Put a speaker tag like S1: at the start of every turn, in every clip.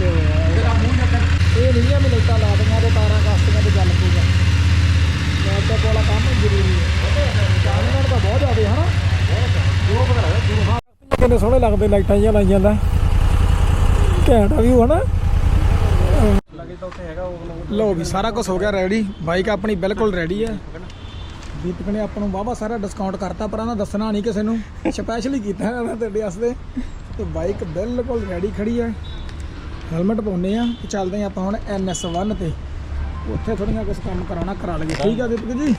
S1: ਦਿੱਤੇ
S2: ਤੇਰਾ ਮੂੰਹ ਨਾ
S1: ਇਹ ਨਹੀਂ ਆ ਵੀ ਲਾ ਦਈਆਂ ਤੇ ਤਾਰਾਂ ਕਾਸਟੀਆਂ ਤੇ ਚੱਲ ਪੂਗਾ ਲੈਪਟਾਪ ਵਾਲਾ ਕੰਮ ਜ਼ਰੂਰੀ ਹੈ। ਚਾਨਣ ਤਾਂ ਬਹੁਤ ਜ਼ਿਆਦਾ ਹਨਾ।
S2: ਦੂਰੋਂ ਪਤਾ ਲੱਗਦਾ ਦੂਰੋਂ
S1: ਹਾਂ, ਕਿੰਨੇ ਸੋਹਣੇ ਲੱਗਦੇ, ਲਾਈਟਾਂ ਜਿਹੀਆਂ ਲਾਈਆਂ ਦਾ ਘੈਂਟ ਆ ਵੀ ਹਨਾ। ਲੋ ਵੀ ਸਾਰਾ ਕੁਝ ਹੋ ਗਿਆ ਰੈਡੀ ਬਾਈਕ ਆਪਣੀ ਬਿਲਕੁਲ ਰੈਡੀ ਹੈ ਦੀਪਕ ਨੇ ਆਪਾਂ ਨੂੰ ਵਾਹਵਾ ਸਾਰਾ ਡਿਸਕਾਊਂਟ ਕਰਤਾ, ਪਰ ਉਹਨਾਂ ਦੱਸਣਾ ਨਹੀਂ ਕਿਸੇ ਨੂੰ। ਸਪੈਸ਼ਲੀ ਕੀਤਾ ਇਹਨਾਂ ਨੇ ਤੁਹਾਡੇ ਤੇ ਬਾਈਕ ਬਿਲਕੁਲ ਰੈਡੀ ਖੜੀ ਹੈ ਹੈਲਮਟ ਪਾਉਨੇ ਆ ਤੇ ਚੱਲਦੇ ਆ ਆਪਾਂ ਹੁਣ NS1 ਤੇ। ਉੱਥੇ ਥੋੜੀਆਂ ਕੁਝ ਕੰਮ ਕਰਾਉਣਾ, ਕਰਾ ਲਈਏ। ਠੀਕ ਆ ਦੀਪਕ ਜੀ?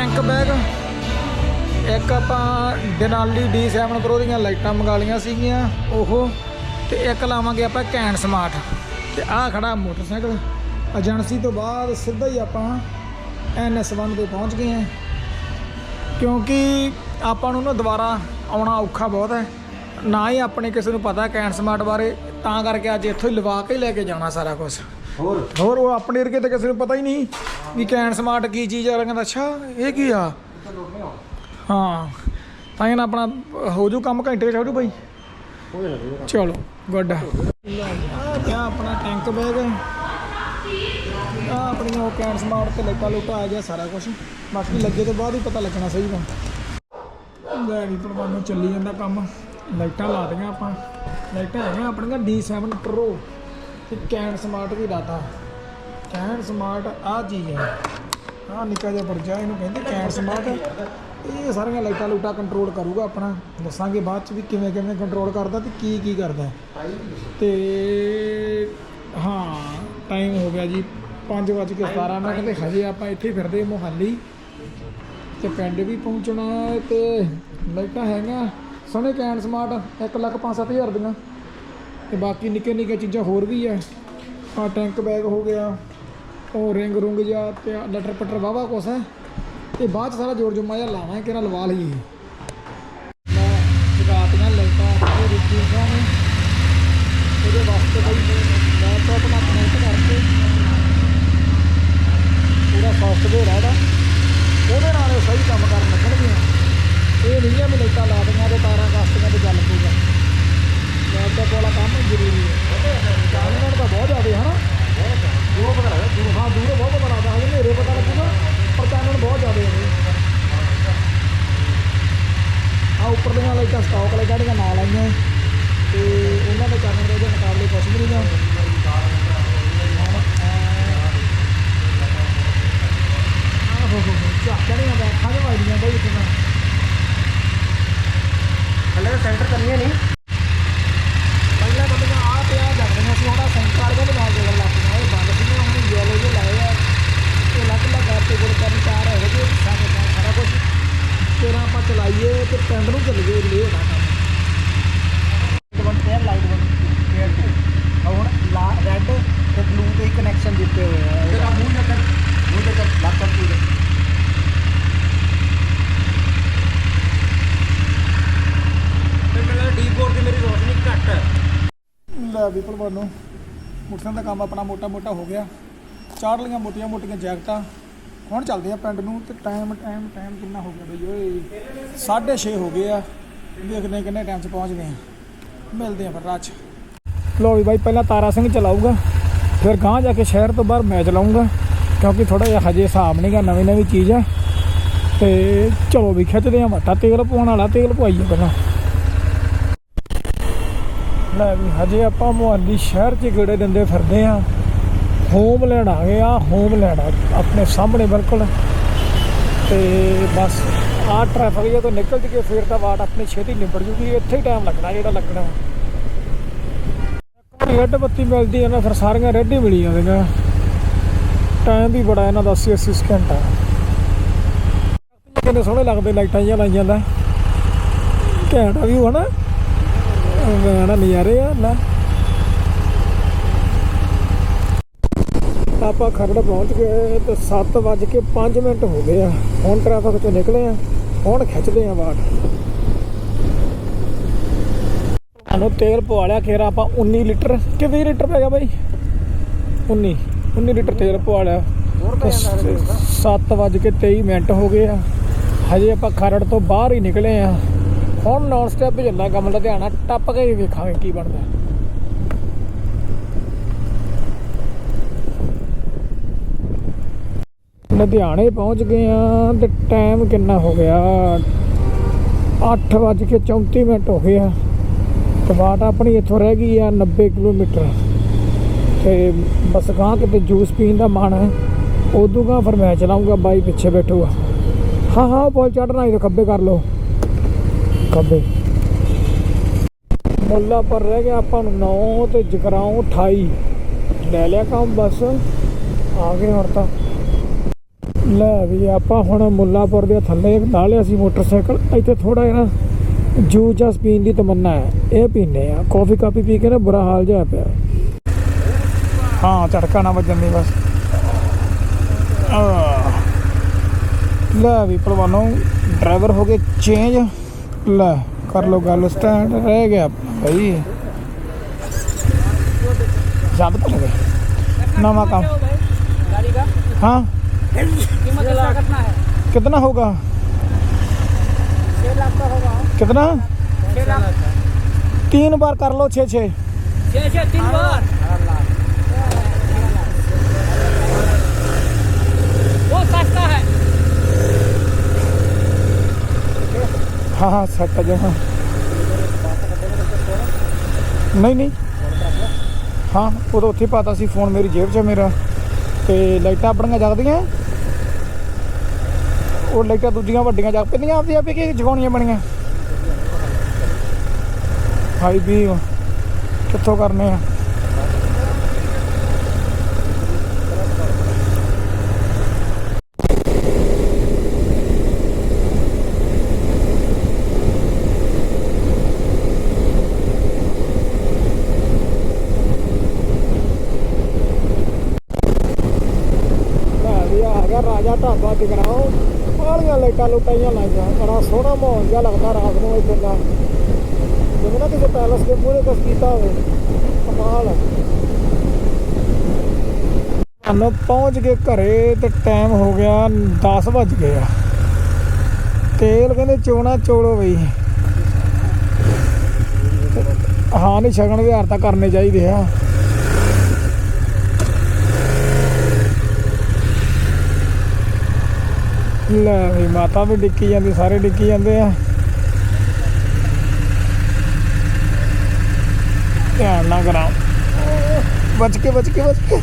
S1: ਟੈਂਕ ਬੈਗ ਇੱਕ ਆਪਾਂ ਡਨਾਲੀ D7 Pro ਦੀਆਂ ਲਾਈਟਾਂ ਮੰਗਾ ਲਈਆਂ ਸੀਗੀਆਂ, ਉਹ। ਤੇ ਇੱਕ ਲਾਵਾਂਗੇ ਆਪਾਂ ਕੈਨ ਸਮਾਰਟ ਤੇ ਆਹ ਖੜਾ ਮੋਟਰਸਾਈਕਲ। ਏਜੰਸੀ ਤੋਂ ਬਾਅਦ ਸਿੱਧਾ ਹੀ ਆਪਾਂ NS1 ਤੇ ਪਹੁੰਚ ਗਏ ਹਾਂ। ਕਿਉਂਕਿ ਆਪਾਂ ਨੂੰ ਨਾ ਦੁਬਾਰਾ ਆਉਣਾ ਔਖਾ ਬਹੁਤ ਹੈ। ਨਾ ਹੀ ਆਪਣੇ ਕਿਸੇ ਨੂੰ ਪਤਾ ਕੈਨ ਸਮਾਰਟ ਬਾਰੇ ਤਾਂ ਕਰਕੇ ਅੱਜ ਇੱਥੋਂ ਹੀ ਲਵਾ ਕੇ ਲੈ ਕੇ ਜਾਣਾ ਸਾਰਾ ਕੁਝ
S2: ਹੋਰ?
S1: ਹੋਰ ਉਹ ਆਪਣੇ ਵਰਗੇ ਤਾਂ ਕਿਸੇ ਨੂੰ ਪਤਾ ਹੀ ਨਹੀਂ ਵੀ ਕੈਨ ਸਮਾਰਟ ਕੀ ਚੀਜ਼ ਆ ਕਹਿੰਦਾ ਅੱਛਾ ਇਹ ਕੀ ਆ? ਹਾਂ ਤਾਂ ਇਹਨਾਂ ਆਪਣਾ ਹੋ ਜੂ ਕੰਮ ਘੰਟੇ ਚ ਹੋ ਜੂ ਬਾਈ। ਚਲੋ ਗੁੱਡ। ਆ ਆਪਣਾ ਟੈਂਕ ਬੈਗ। ਆ ਆਪਣੀਆਂ ਉਹ ਕੈਨ ਸਮਾਰਟ ਤੇ ਲੱਗਾ ਲੁੱਟਾ ਆ ਗਿਆ ਸਾਰਾ ਕੁਝ ਬਾਕੀ ਲੱਗੇ ਤੋਂ ਬਾਅਦ ਹੀ ਪਤਾ ਲੱਗਣਾ ਸਹੀ ਤਾਂ ਲੈ ਵੀ ਪ੍ਰਬੰਧ ਚੱਲੀ ਜਾਂਦਾ ਕੰਮ। ਲਾਈਟਾਂ ਲਾ ਦਈਆਂ ਆਪਾਂ। ਲਾਈਟਾਂ ਹੈਗੀਆਂ ਆਪਣੀਆਂ D7 Pro ਤੇ ਕੈਨ ਸਮਾਰਟ ਵੀ ਲਾਤਾ। ਕੈਨ ਸਮਾਰਟ ਆ ਚੀਜ਼ ਹੈ। ਆ ਨਿੱਕਾ ਜਿਹਾ ਪਰਜਾ ਇਹਨੂੰ ਕਹਿੰਦੇ ਕੈਨ ਸਮਾਰਟ ਇਹ ਸਾਰੀਆਂ ਲਾਈਟਾਂ ਲੂਟਾਂ ਕੰਟਰੋਲ ਕਰੂਗਾ ਆਪਣਾ। ਦੱਸਾਂਗੇ ਬਾਅਦ ਚ ਵੀ ਕਿਵੇਂ ਕਿਵੇਂ ਕੰਟਰੋਲ ਕਰਦਾ ਤੇ ਕੀ ਕੀ ਕਰਦਾ। ਤੇ ਹਾਂ ਟਾਈਮ ਹੋ ਗਿਆ ਜੀ 5:17 ਮਿੰਟ ਤੇ। ਹਜੇ ਆਪਾਂ ਇੱਥੇ ਫਿਰਦੇ ਮੋਹਾਲੀ। ਤੇ ਪਿੰਡ ਵੀ ਪਹੁੰਚਣਾ ਹੈ ਤੇ ਲਾਈਟਾਂ ਹੈਗੀਆਂ। ਸੋਹਣੇ ਕੈਨ ਸਮਾਰਟ 1 ਲੱਖ 5-7000 ਦੀਆਂ। ਤੇ ਬਾਕੀ ਨਿੱਕੇ ਨਿੱਕੇ ਚੀਜ਼ਾਂ ਹੋਰ ਵੀ ਆ ਆ ਟੈਂਕ ਬੈਗ ਹੋ ਗਿਆ, ਉਹ ਰਿੰਗ ਰੁੰਗ ਜਾਂ ਤੇ ਲਟਰ ਪਟਰ ਵਾਵਾ ਕੁਛ ਹੈ ਤੇ ਬਾਅਦ 'ਚ ਸਾਰਾ ਜੋੜ ਜੁਮਾ ਜਿਹਾ ਲਾਵਾਂ ਕਿ ਨਾ ਲਵਾ ਲਈਏ। ਮੈਂ ਜਗਾਤੀਆਂ ਲਾਈਟਾਂ ਤੇ ਰੁਕੀਆਂ ਨੇ। ਇਹਦੇ ਵਾਸਤੇ ਬਈ ਲੈਪਟਾਪ ਨਾਲ ਕਨੈਕਟ ਕਰਕੇ ਪੂਰਾ ਸੌਫਟਵੇਅਰ ਹੈ ਇਹਦਾ। ਉਹਦੇ ਨਾਲ ਸਹੀ ਕੰਮ ਕਰਨ ਲੱਗਣਗੀਆਂ ਇਹ ਨਹੀਂ ਆ ਵੀ ਲਾਈਟਾਂ ਲਾ ਦਈਆਂ ਤੇ ਤਾਰਾਂ ਕਾਸਟੀਆਂ ਤੇ ਚੱਲ ਪੂਗਾ ਲੈਪਟਾਪ ਵਾਲਾ ਕੰਮ ਜ਼ਰੂਰੀ ਹੈ ਚਾਨਣ ਤਾਂ ਬਹੁਤ ਜ਼ਿਆਦਾ ਹਨਾ
S2: ਦੂਰੋਂ ਪਤਾ ਲੱਗਦਾ ਦੂਰੋਂ
S1: ਹਾਂ ਦੂਰੋਂ ਬਹੁਤ ਪਤਾ ਲੱਗਦਾ ਹਜੇ ਹਨੇਰੇ ਪਤਾ ਲੱਗੂਗਾ ਪਰ ਚਾਨਣ ਬਹੁਤ ਜ਼ਿਆਦਾ ਹੈ ਆ ਉੱਪਰਲੀਆਂ ਲਾਈਟਾਂ ਸਟਾਕ ਲਾਈਟਾਂ ਜਿਹੜੀਆਂ ਨਾਲ ਆਈਆਂ ਤੇ ਉਹਨਾਂ ਦੇ ਕਾਰਨ ਦੇ ਉਹਦੇ ਮੁਕਾਬਲੇ ਕੁਛ ਵੀ ਨਹੀਂ ਆਹੋ ਹੋ ਹੋ ਝਾਕਣੀਆਂ ਦਾ ਅੱਖਾਂ ਦੇ ਵਾਈਆਂ ਬਈ ਇੱਥੇ ਨਾ
S2: ਹਲੇ ਸੈਂਟਰ ਕਰਨੀਆਂ ਨਹੀਂ
S1: ਪਹਿਲਾਂ ਬੰਦੀਆਂ ਆ ਤੇ ਆ ਜਾਂਦੀਆਂ ਸੀ ਹੁਣ ਸੈਂਟਰ ਵਾਲੇ ਦੇ ਨਾਲ ਜਗਨ ਲੱਗ ਪਈਆਂ ਇਹ ਬੰਦ ਸੀ ਹੁਣ ਯੈਲੋ ਜਿਹੇ ਲਾਏ ਆ ਇਹ ਅਲੱਗ ਅਲੱਗ ਆਪੇ ਗੁਰ ਕਰਨ ਚਾਰ ਹੈ ਜੇ ਸਾਰੇ ਕੰਮ ਸਾਰਾ ਕੁਝ ਤੇਰਾ ਆਪਾਂ ਚਲਾਈਏ ਤੇ ਪਿੰਡ ਨੂੰ ਚੱਲ ਗਏ ਲੇ ਦਾ ਕੰਮ
S2: ਵਨ ਤੇ ਲਾਈਟ ਵਨ ਕੇਅਰ ਟੂ
S1: ਹੁਣ ਲਾ ਰੈੱਡ ਤੇ ਬਲੂ ਤੇ ਹੀ ਕਨੈਕਸ਼ਨ ਦਿੱਤੇ ਹੋਏ ਆ
S2: ਤੇਰਾ ਮੂੰਹ ਨਾ ਕਰ ਮੂੰਹ ਤੇ ਕਰ ਲੱਕ ਕਰ ਤੂੰ ਤੇ ਮੇਰਾ ਡੀ ਬੋਰਡ ਦੀ ਮੇਰੀ ਰੋਸ਼ਨੀ ਘੱਟ ਹੈ
S1: ਲੈ ਵੀ ਭਲਵਾਨੋ ਮੋਟਰਸਾਈਕਲ ਦਾ ਕੰਮ ਆਪਣਾ ਮੋਟਾ ਮੋਟਾ ਹੋ ਗਿਆ। ਚਾੜ ਲੀਆਂ ਮੋਟੀਆਂ ਮੋਟੀਆਂ ਜੈਕਟਾਂ। ਹੁਣ ਚੱਲਦੇ ਆ ਪਿੰਡ ਨੂੰ ਤੇ ਟਾਈਮ ਟਾਈਮ ਟਾਈਮ ਕਿੰਨਾ ਹੋ ਗਿਆ ਬਈ ਓਏ। 6:30 ਹੋ ਗਏ ਆ। ਦੇਖਦੇ ਆ ਕਿੰਨੇ ਟਾਈਮ 'ਚ ਪਹੁੰਚਦੇ ਆ ਮਿਲਦੇ ਆ ਫਿਰ ਰਾਤ 'ਚ। ਲੋ ਵੀ ਬਾਈ, ਪਹਿਲਾਂ ਤਾਰਾ ਸਿੰਘ ਚਲਾਊਗਾ। ਫਿਰ ਗਾਂਹ ਜਾ ਕੇ ਸ਼ਹਿਰ ਤੋਂ ਬਾਹਰ ਮੈਂ ਚਲਾਊਂਗਾ ਕਿਉਂਕਿ ਥੋੜਾ ਜਿਹਾ ਹਜੇ ਹਿਸਾਬ ਨਹੀਂਗਾ ਨਵੀਂ ਨਵੀਂ ਚੀਜ਼ ਆ। ਤੇ ਚਲੋ ਵੀ ਖਿੱਚਦੇ ਆ ਵੱਟਾ ਤੇਲ ਪਵਾਉਣ ਵਾਲਾ ਤੇਲ ਪਵਾਈਏ ਪਹਿਲਾਂ। ਲੈ ਵੀ ਹਜੇ ਆਪਾਂ ਮੁਹਾਲੀ ਸ਼ਹਿਰ 'ਚ ਗੇੜੇ ਦਿੰਦੇ ਫਿਰਦੇ ਆ ਹੋਮ ਲੈਣ ਆ ਗਏ ਆ ਹੋਮ ਲੈਣ ਆਪਣੇ ਸਾਹਮਣੇ ਬਿਲਕੁਲ। ਤੇ ਬਸ ਆ ਟ੍ਰੈਫਿਕ ਜਦੋਂ ਨਿਕਲ ਜੀਏ ਫਿਰ ਤਾਂ ਵਾਟ ਆਪਣੇ ਛੇਤੀ ਨਿਬੜ ਜੂਗੀ, ਇੱਥੇ ਹੀ ਟਾਈਮ ਲੱਗਣਾ ਜਿਹੜਾ ਲੱਗਣਾ। ਕੋਈ ਰੈੱਡ ਬੱਤੀ ਮਿਲਦੀ ਹੈ ਨਾ, ਫਿਰ ਸਾਰੀਆਂ ਰੈੱਡ ਹੀ ਮਿਲੀ ਜਾਂਦੀਆਂ ਟਾਈਮ ਵੀ ਬੜਾ ਇਹਨਾਂ ਦਾ 80 80 ਘੰਟਾ ਕਿੰਨੇ ਸੋਹਣੇ ਲੱਗਦੇ ਲਾਈਟਾਂ ਜਿਹੀਆਂ ਲਾਈਆਂ ਲੈ। ਘੈਂਟ ਆ ਵੀ ਹਨਾ ਨਾ ਨਜ਼ਾਰੇ ਆ ਲੈ। ਆਪਾਂ ਖਰੜ ਪਹੁੰਚ ਗਏ ਤੇ 7 ਵੱਜ ਕੇ 5 ਮਿੰਟ ਹੋ ਗਏ ਆ। ਹੁਣ ਟ੍ਰੈਫਿਕ ਚੋਂ ਨਿਕਲੇ ਆ ਹੁਣ ਖਿੱਚਦੇ ਆ ਬਾਟ ਸਾਨੂੰ ਤੇਲ ਪਵਾ ਲਿਆ ਖੇਰਾ ਆਪਾਂ 19 ਲੀਟਰ ਕਿ 20 ਲੀਟਰ ਪੈ ਗਿਆ ਬਾਈ? 19 19 ਲੀਟਰ ਤੇਲ ਪਵਾ ਲਿਆ। 7 ਵੱਜ ਕੇ 23 ਮਿੰਟ ਹੋ ਗਏ ਆ। ਹਜੇ ਆਪਾਂ ਖਰੜ ਤੋਂ ਬਾਹਰ ਹੀ ਨਿਕਲੇ ਆ। ਹੁਣ ਨੌਨ ਸਟੈਪ ਚੱਲਣਾ ਕੰਮ ਲੁਧਿਆਣਾ ਟੱਪ ਕੇ ਵੇਖਾਂਗੇ ਕੀ ਬਣਦਾ। ਲੁਧਿਆਣੇ ਪਹੁੰਚ ਗਏ ਆ ਤੇ ਟਾਈਮ ਕਿੰਨਾ ਹੋ ਗਿਆ? 8 ਵੱਜ ਕੇ 34 ਮਿੰਟ ਹੋ ਗਏ ਆ। ਤੇ ਬਾਟ ਆਪਣੀ ਇੱਥੋਂ ਰਹਿ ਗਈ ਆ 90 ਕਿਲੋਮੀਟਰ। ਤੇ ਬਸ ਗਾਂ ਕਿਤੇ ਜੂਸ ਪੀਣ ਦਾ ਮਨ ਹੈ। ਉਦੋਂ ਗਾਂ ਫਿਰ ਮੈਂ ਚਲਾਉਂਗਾ ਬਾਈ ਪਿੱਛੇ ਬੈਠੂਗਾ। ਹਾਂ ਹਾਂ ਪੁਲ ਚੜਨਾ ਹੀ ਤਾਂ ਖੱਬੇ ਕਰ ਲਓ। ਖੱਬੇ ਮੁੱਲਾ ਪਰ ਰਹਿ ਗਿਆ, ਆਪਾਂ ਨੂੰ 9 ਤੇ ਜਗਰਾਉਂ 28 ਲੈ ਲਿਆ ਕੰਮ ਬਸ, ਆ ਗਏ ਹੁਣ ਤਾਂ। ਲੈ ਵੀ ਆਪਾਂ ਹੁਣ ਮੁੱਲਾਪੁਰ ਦੇ ਥੱਲੇ ਲਾ ਲਿਆ ਸੀ ਮੋਟਰਸਾਈਕਲ, ਇੱਥੇ ਥੋੜਾ ਜਿਹਾ ਜੂਸ ਜਸ ਪੀਣ ਦੀ ਤਮੰਨਾ ਹੈ। ਇਹ ਪੀਨੇ ਆ ਕਾਫੀ ਕਾਪੀ ਪੀ ਕੇ ਨਾ ਬੁਰਾ ਹਾਲ ਜਿਹਾ ਪਿਆ। ਹਾਂ, ਝਟਕਾ ਨਾ ਵੱਜਣ ਦੀ ਬਸ। ਆਹ। ਲੈ ਵੀ ਪਹਿਲਵਾਨੋ ਡਰਾਈਵਰ ਹੋ ਗਏ ਚੇਂਜ ला कर लो गल स्टैंड रह गया भाई जब ज़्यादा लगे
S2: नवा काम
S1: हाँ
S2: कितना
S1: होगा कितना तीन बार कर लो छः छः
S2: तीन बार वो सस्ता है
S1: ਹਾਂ ਹਾਂ ਸੈੱਟ ਆ ਜਮਾ ਨਹੀਂ ਨਹੀਂ। ਹਾਂ ਉਹ ਤਾਂ ਉੱਥੇ ਪਾਤਾ ਸੀ ਫੋਨ ਮੇਰੀ ਜੇਬ 'ਚ ਮੇਰਾ। ਤੇ ਲਾਈਟਾਂ ਆਪਣੀਆਂ ਜਗਦੀਆਂ। ਉਹ ਲਾਈਟਾਂ ਦੂਜੀਆਂ ਵੱਡੀਆਂ ਜਗ ਪੈਂਦੀਆਂ ਆਪਦੀ ਆਪੇ ਕਿ ਜਗਾਉਣੀਆਂ ਬਣੀਆਂ। ਹਾਈ ਵੀ, ਕਿੱਥੋਂ ਕਰਨੇ ਆ? ਆ ਢਾਬਾ ਜਗਰਾਓ ਬਾਹਲੀਆਂ ਲਾਈਟਾਂ ਲੁਟਾਈਆਂ ਲਾਈਆਂ। ਬੜਾ ਸੋਹਣਾ ਮਾਹੌਲ ਜਿਹਾ ਲੱਗਦਾ ਰਾਤ ਨੂੰ ਇੱਥੇ ਦਾ। ਜਿਵੇਂ ਨਾ ਕਿਸੇ ਪੈਲਸ ਦੇ ਪੂਰੇ ਕੁਛ ਕੀਤਾ ਹੋਵੇ, ਕਮਾਲ ਸਾਨੂੰ ਪਹੁੰਚ ਗਏ ਘਰੇ ਤੇ ਟਾਈਮ ਹੋ ਗਿਆ 10 ਵੱਜ ਗਏ ਆ। ਤੇਲ ਕਹਿੰਦੇ ਚੋਣਾ ਚੋਲੋ ਬਈ। ਹਾਂ, ਨਹੀਂ ਸ਼ਗਨ ਵਿਹਾਰ ਤਾਂ ਕਰਨੇ ਚਾਹੀਦੇ ਆ। ਲੈ ਵੀ ਮਾਤਾ ਵੀ ਡਿੱਕੀ ਜਾਂਦੀ, ਸਾਰੇ ਡਿੱਕੀ ਜਾਂਦੇ ਆ। ਧਿਆਨ ਨਾਲ ਕਰਾਓ। ਬਚ ਕੇ ਬਚ ਕੇ ਬਚ ਕੇ।